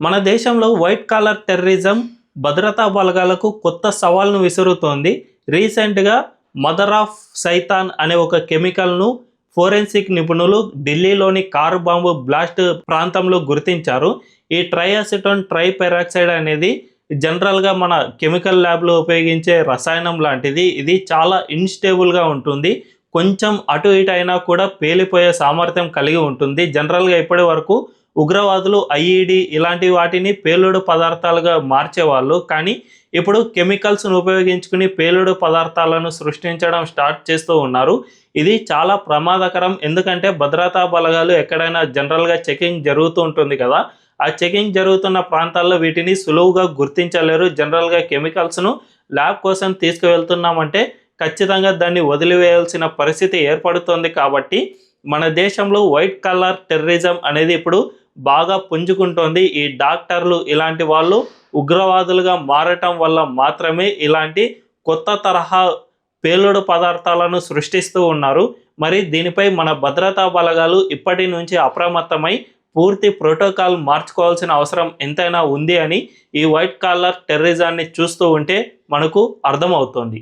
మన దేశంలో white collar terrorism భద్రతా బలగాలకు కొత్త సవాల్ను విసురుతోంది. రీసెంట్గా మదర్ ఆఫ్ సైతాన్ అనే ఒక కెమికల్ను ఫోరెన్సిక్ నిపుణులు ఢిల్లీలోని కారు బాంబు బ్లాస్ట్ ప్రాంతంలో గుర్తించారు. ఈ ట్రైఅసిటోన్ ట్రైపెరాక్సైడ్ అనేది జనరల్గా మన కెమికల్ ల్యాబ్లో ఉపయోగించే రసాయనం లాంటిది. ఇది చాలా ఇన్స్టేబుల్గా ఉంటుంది. కొంచెం అటు ఇటు అయినా కూడా పేలిపోయే సామర్థ్యం కలిగి ఉంటుంది. జనరల్గా ఇప్పటి వరకు ఉగ్రవాదులు ఐఈడి ఇలాంటి వాటిని పేలుడు పదార్థాలుగా మార్చేవాళ్ళు. కానీ ఇప్పుడు కెమికల్స్ను ఉపయోగించుకుని పేలుడు పదార్థాలను సృష్టించడం స్టార్ట్ చేస్తూ ఉన్నారు. ఇది చాలా ప్రమాదకరం. ఎందుకంటే భద్రతా బలగాలు ఎక్కడైనా జనరల్గా చెకింగ్ జరుగుతూ ఉంటుంది కదా. ఆ చెకింగ్ జరుగుతున్న ప్రాంతాల్లో వీటిని సులువుగా గుర్తించలేరు. జనరల్గా కెమికల్స్ను ల్యాబ్ కోసం తీసుకువెళ్తున్నామంటే ఖచ్చితంగా దాన్ని వదిలివేయాల్సిన పరిస్థితి ఏర్పడుతోంది కాబట్టి మన దేశంలో వైట్ కలర్ టెర్రరిజం అనేది ఇప్పుడు బాగా పుంజుకుంటోంది. ఈ డాక్టర్లు ఇలాంటి వాళ్ళు ఉగ్రవాదులుగా మారటం వల్ల మాత్రమే ఇలాంటి కొత్త తరహా పేలుడు పదార్థాలను సృష్టిస్తూ ఉన్నారు. మరి దీనిపై మన భద్రతా బలగాలు ఇప్పటి నుంచి అప్రమత్తమై పూర్తి ప్రోటోకాల్ మార్చుకోవాల్సిన అవసరం ఎంతైనా ఉంది అని ఈ వైట్ కాలర్ టెర్రరిజాన్ని చూస్తూ ఉంటే మనకు అర్థమవుతోంది.